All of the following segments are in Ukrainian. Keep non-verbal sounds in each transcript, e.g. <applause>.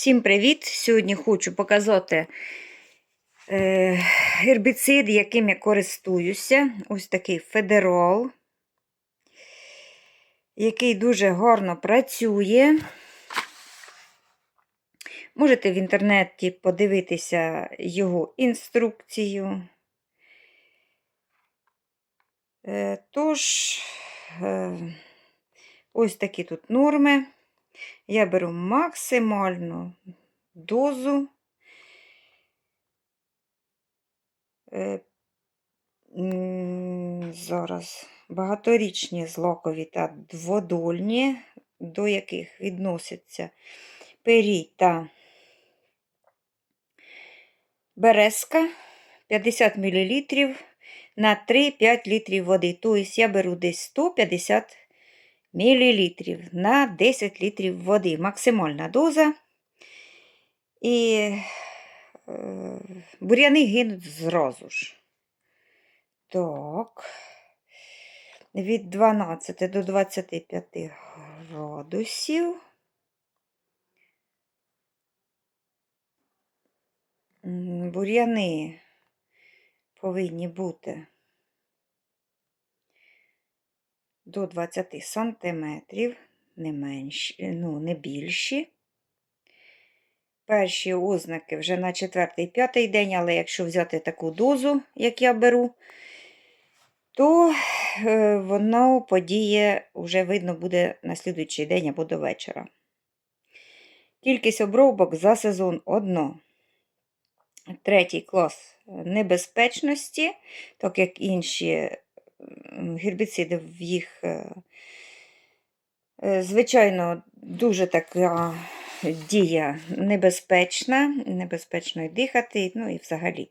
Всім привіт! Сьогодні хочу показати е, гербіцид, яким я користуюся. Ось такий федерол, який дуже гарно працює. Можете в інтернеті подивитися його інструкцію. Е, тож, е, ось такі тут норми. Я беру максимальну дозу. Е, Зараз багаторічні злакові та дводольні, до яких відносяться перій та березка 50 мл на 3-5 літрів води. Тобто я беру десь 150 мл на 10 літрів води. Максимальна доза. І е, бур'яни гинуть зразу ж. Так. Від 12 до 25 градусів. Бур'яни повинні бути до 20 сантиметрів, не менші, ну, не більші. Перші ознаки вже на четвертий-п'ятий день, але якщо взяти таку дозу, як я беру, то е, воно подіє, вже видно буде на слідуючий день або до вечора. Кількість обробок за сезон одно. Третій клас небезпечності, так як інші гербіциди в їх, е, е, звичайно, дуже така дія небезпечна, небезпечно й дихати, ну і взагалі.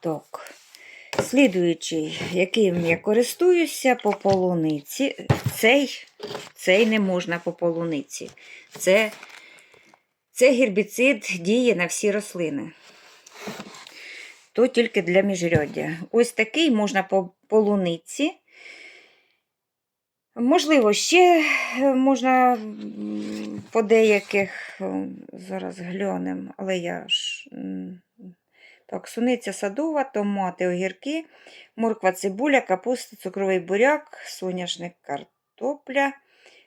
Так. Слідуючий, яким я користуюся по полуниці, цей, цей не можна по полуниці. Це, це гербіцид діє на всі рослини то тільки для міжряддя. Ось такий можна по полуниці. Можливо, ще е, можна по деяких, е, зараз глянемо, але я ж. Так, суниця садова, томати, огірки, морква, цибуля, капуста, цукровий буряк, соняшник, картопля,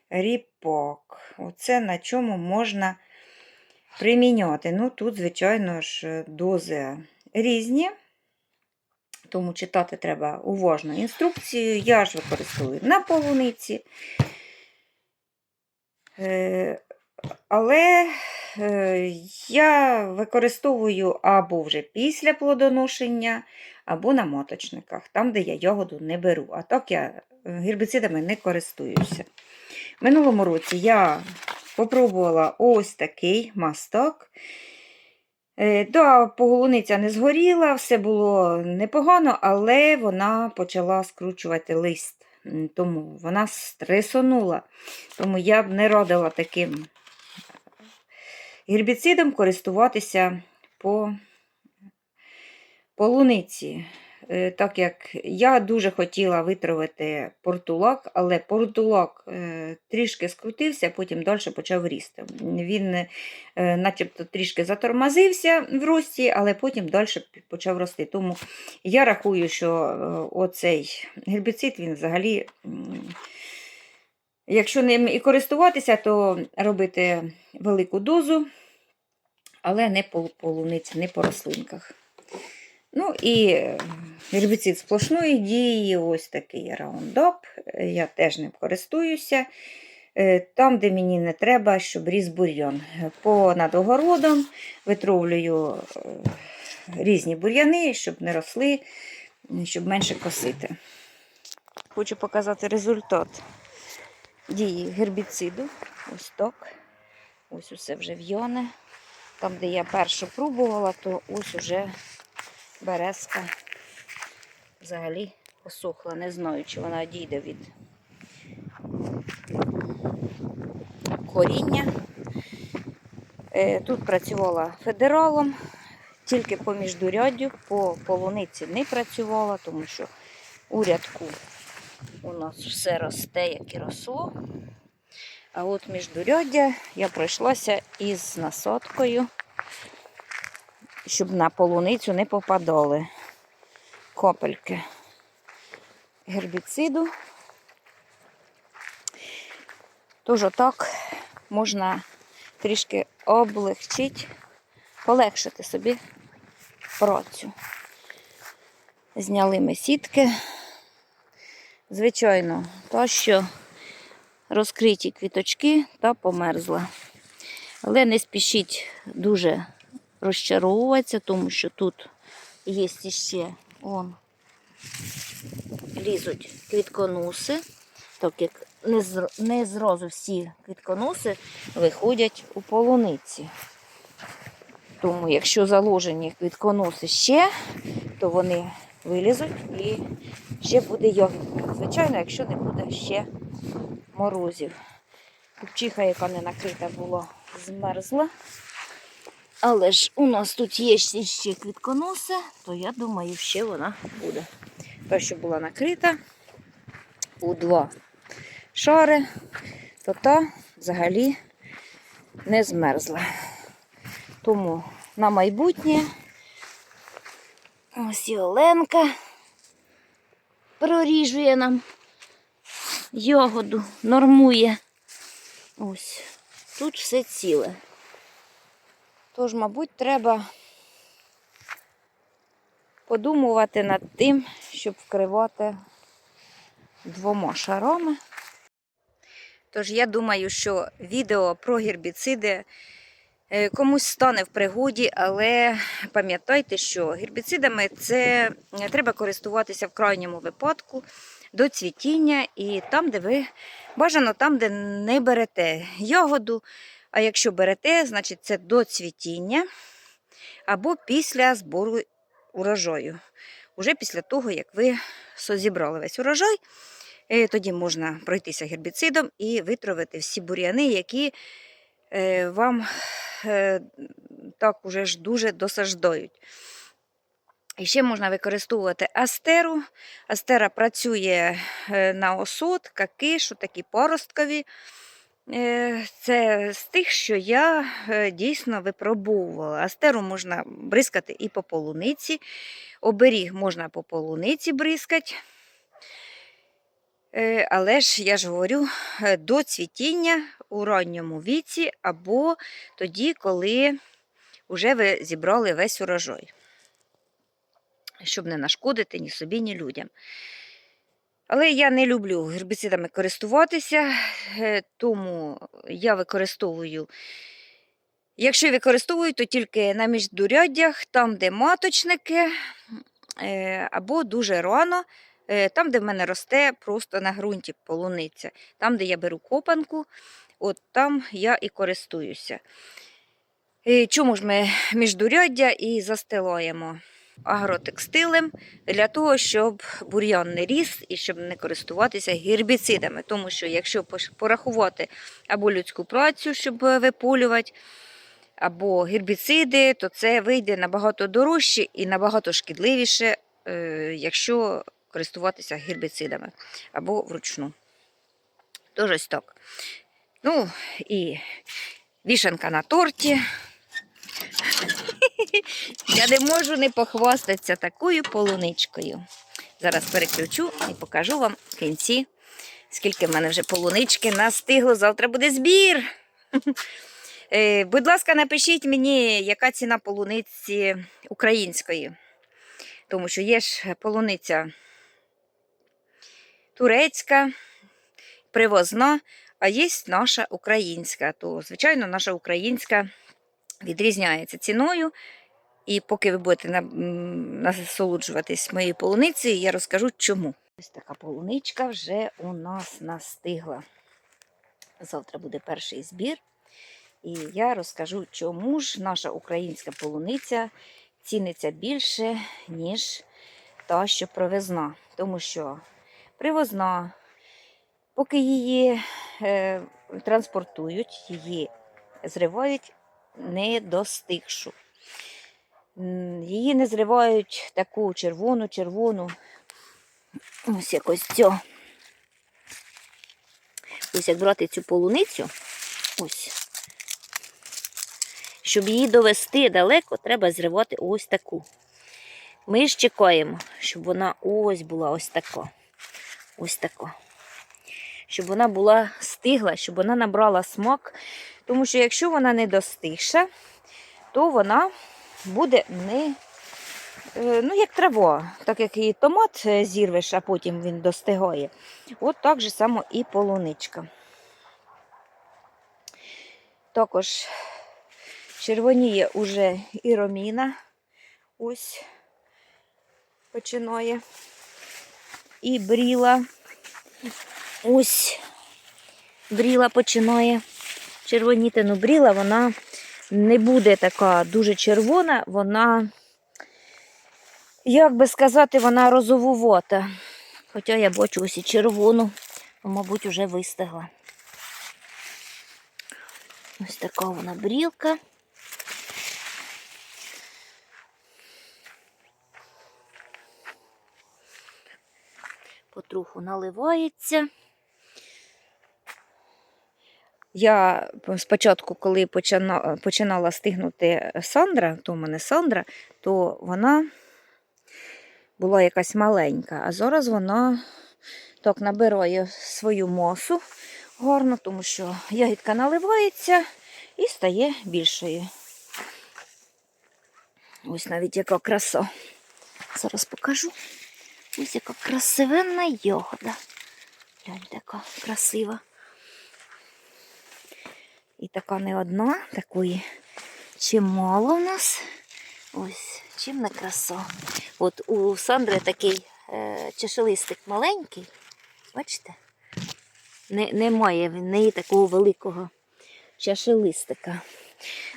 ріпак. Оце на чому можна приміняти. Ну, тут, звичайно ж, дози різні, тому читати треба уважно інструкцію. Я ж використовую на полуниці. Е, але е, я використовую або вже після плодоношення, або на моточниках, там, де я ягоду не беру. А так я гербіцидами не користуюся. Минулому році я попробувала ось такий масток. Е, да, поголуниця не згоріла, все було непогано, але вона почала скручувати лист. Тому вона стресонула. Тому я б не радила таким гербіцидом користуватися по полуниці. Е, так як я дуже хотіла витравити портулак, але портулак е, трішки скрутився, потім далі почав рісти. Він е, начебто трішки затормозився в рості, але потім далі почав рости. Тому я рахую, що оцей гербіцид він взагалі, якщо ним і користуватися, то робити велику дозу, але не по полуниці, не по рослинках. Ну і гербіцид сплошної дії, ось такий раундоп. Я теж ним користуюся. Е, там, де мені не треба, щоб ріс бур'ян. Понад огородом витровлюю е, різні бур'яни, щоб не росли, щоб менше косити. Хочу показати результат дії гербіциду. Ось так. Ось усе вже в'яне. Там, де я першу пробувала, то ось уже березка взагалі посохла. Не знаю, чи вона дійде від коріння. Е, тут працювала федералом, тільки по міждуряддю, по полуниці не працювала, тому що у рядку у нас все росте, як і росло. А от міждуряддя я пройшлася із насадкою, щоб на полуницю не попадали копельки гербіциду. Тож отак можна трішки облегчити, полегшити собі працю. Зняли ми сітки. Звичайно, то, що розкриті квіточки та померзла. Але не спішіть дуже розчаровуватися, тому що тут є ще он, лізуть квітконуси, так як не, зр- не зразу всі квітконуси виходять у полуниці. Тому, якщо заложені квітконоси ще, то вони вилізуть і ще буде ягідка. Звичайно, якщо не буде ще морозів. Купчиха, яка не накрита була, змерзла. Але ж у нас тут є ще квітконоси, то я думаю, ще вона буде. Та, що була накрита у два шари, то та взагалі не змерзла. Тому на майбутнє ось і Оленка проріжує нам ягоду, нормує. Ось, тут все ціле. Тож, мабуть, треба подумувати над тим, щоб вкривати двома шарами. Тож я думаю, що відео про гербіциди е, комусь стане в пригоді, але пам'ятайте, що гербіцидами це е, треба користуватися в крайньому випадку до цвітіння і там, де ви бажано там, де не берете ягоду. А якщо берете, значить це до цвітіння або після збору урожаю. Уже після того, як ви созібрали весь урожай, е, тоді можна пройтися гербіцидом і витравити всі бур'яни, які е, вам е, так уже ж дуже досаждають. І ще можна використовувати астеру. Астера працює на осот, какишу, такі поросткові. Е, Це з тих, що я е, дійсно випробовувала. Астеру можна бризкати і по полуниці, оберіг можна по полуниці бризкати. Е, Але ж я ж говорю до цвітіння у ранньому віці, або тоді, коли вже ви зібрали весь урожай, щоб не нашкодити ні собі, ні людям. Але я не люблю гербіцидами користуватися, е, тому я використовую. Якщо використовую, то тільки на міждуряддях, там, де маточники, е, або дуже рано, е, там, де в мене росте просто на ґрунті полуниця. Там, де я беру копанку, от там я і користуюся. Чому ж ми міждуряддя і застилаємо? Агротекстилем для того, щоб бур'ян не ріс і щоб не користуватися гербіцидами. Тому що якщо порахувати або людську працю, щоб виполювати, або гербіциди, то це вийде набагато дорожче і набагато шкідливіше, е, якщо користуватися гербіцидами або вручну. Тож ось так. Ну і вішанка на торті. Я не можу не похвастатися такою полуничкою. Зараз переключу і покажу вам в кінці, скільки в мене вже полунички настигло. Завтра буде збір. Е, Будь ласка, напишіть мені, яка ціна полуниці української. Тому що є ж полуниця турецька, привозна, а є наша українська. То, звичайно, наша українська відрізняється ціною. І поки ви будете насолоджуватись моєю полуницею, я розкажу чому. Ось така полуничка вже у нас настигла. Завтра буде перший збір. І я розкажу, чому ж наша українська полуниця ціниться більше, ніж та, що привезна. Тому що привозна, поки її е, транспортують, її зривають недостигшу. Її не зривають таку червону, червону. Ось якось цю. Ось як брати цю полуницю, ось. Щоб її довести далеко, треба зривати ось таку. Ми ж чекаємо, щоб вона ось була ось така. Ось така. Щоб вона була стигла, щоб вона набрала смак. Тому що якщо вона не достигша, то вона буде не, е, ну, як трава, так як і томат е, зірвеш, а потім він достигає. От так же само і полуничка. Також червоніє уже і роміна. Ось починає. І бріла. Ось бріла починає червоніти. Ну, бріла вона не буде така дуже червона, вона, як би сказати, вона розовувата. Хоча я бачу ось і червону, ну, мабуть, вже вистигла. Ось така вона брілка. Потроху наливається. Я спочатку, коли почина- починала стигнути Сандра, то в мене Сандра, то вона була якась маленька, а зараз вона так набирає свою масу гарно, тому що ягідка наливається і стає більшою. Ось навіть яка краса. Зараз покажу. Ось яка красивенна ягода. Глянь, така красива. І така не одна, такої чимало в нас. Ось, чим не краса. От у Сандри такий е, чашелистик маленький. Бачите? Не, немає в неї такого великого чашелистика.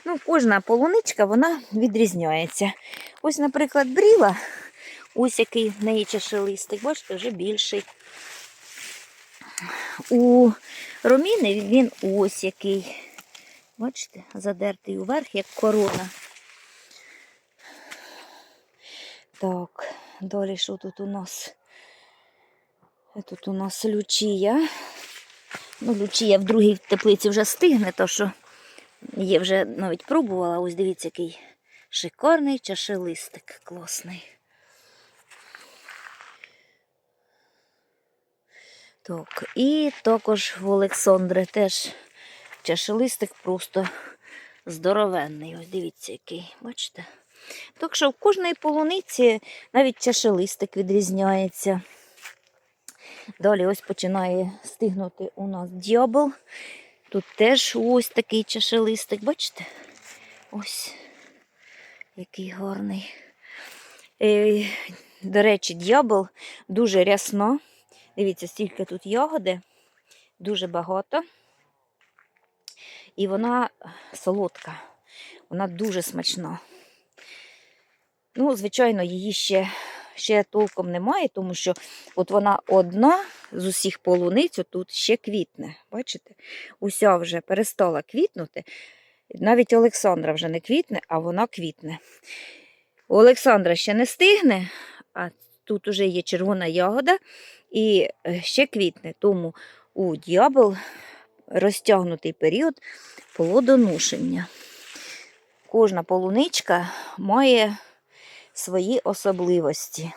Ну, кожна полуничка вона відрізняється. Ось, наприклад, бріла, ось який в неї чашелистик, бачите, вже більший. У роміни він ось який. Бачите, задертий уверх, як корона. Так, далі що тут у нас? Тут у нас лючія. Ну, лючія в другій теплиці вже стигне, то що є вже навіть пробувала. Ось дивіться, який шикарний чашелистик класний. Так, і також в Олександри теж чашелистик просто здоровенний. Ось дивіться, який, бачите? Так що в кожної полуниці навіть чашелистик відрізняється. Далі ось починає стигнути у нас дьобл. Тут теж ось такий чашелистик, бачите? Ось який гарний. Е, до речі, дьобл дуже рясно. Дивіться, стільки тут ягоди, дуже багато. І вона солодка, вона дуже смачна. Ну, звичайно, її ще, ще толком немає, тому що от вона одна з усіх полуниць тут ще квітне. Бачите? Уся вже перестала квітнути. Навіть Олександра вже не квітне, а вона квітне. У Олександра ще не стигне, а тут вже є червона ягода і е, ще квітне. Тому у дьябл розтягнутий період плодоношення. Кожна полуничка має свої особливості.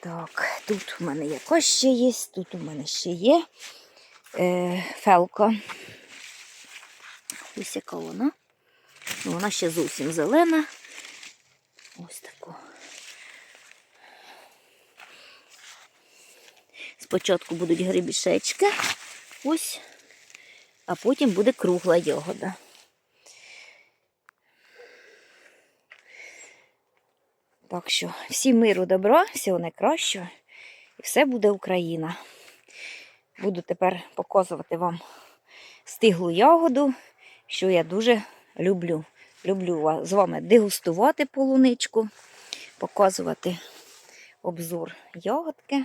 Так, тут у мене якось ще є, тут у мене ще є е, фелка. Ось яка вона. Вона ще зовсім зелена. Ось таку. Спочатку будуть грибішечки, ось, а потім буде кругла ягода. Так що, всім миру добра, всього найкращого. І все буде Україна. Буду тепер показувати вам стиглу ягоду, що я дуже люблю. Люблю з вами дегустувати полуничку, показувати обзор ягодки.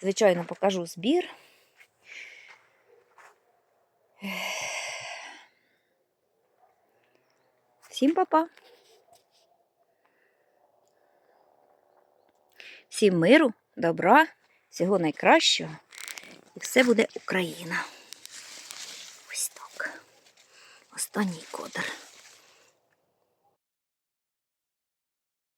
Звичайно, покажу збір. <sighs> Всім па-па! Всім миру, добра, всього найкращого І все буде Україна. Ось так. Останній кадр.